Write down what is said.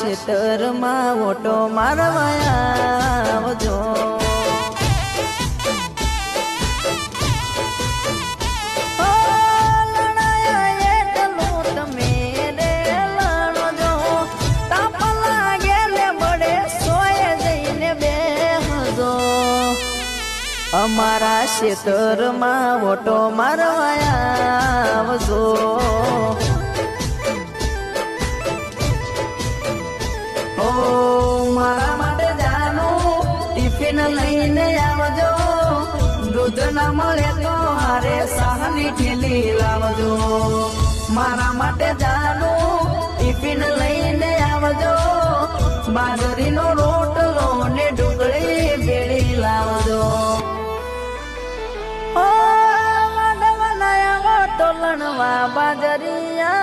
ખેતરમાં ઓટો મારવા આવજો. અમારા ખેતરમાં ઓટો મારવા આવજો. ટિફિન લઈને આવજો. દૂધ ના મળે તો હારે સાહની ઠેલી લાવજો. મારા માટે જાનું ટિફિન લઈને આવજો. બાજરીનો રોટલો ને ડુંગળી બેડી લાવજો. ઓ વાડવનાયા ઓટો લણવા બાજરિયા